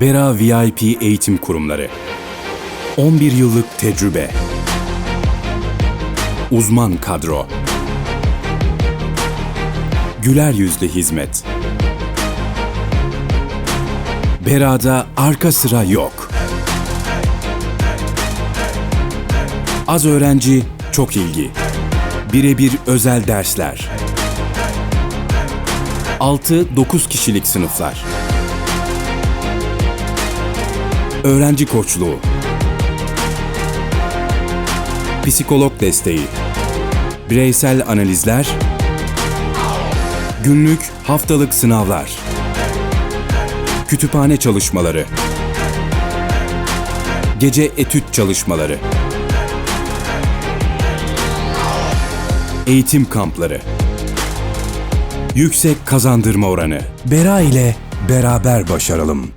Bera VIP Eğitim Kurumları 11 yıllık tecrübe Uzman kadro Güler yüzlü hizmet Bera'da arka sıra yok. Az öğrenci, çok ilgi. Birebir özel dersler. 6-9 kişilik sınıflar. Öğrenci koçluğu. Psikolog desteği. Bireysel analizler. Günlük, haftalık sınavlar. Kütüphane çalışmaları. Gece etüt çalışmaları. Eğitim kampları. Yüksek kazandırma oranı. Bera ile beraber başaralım.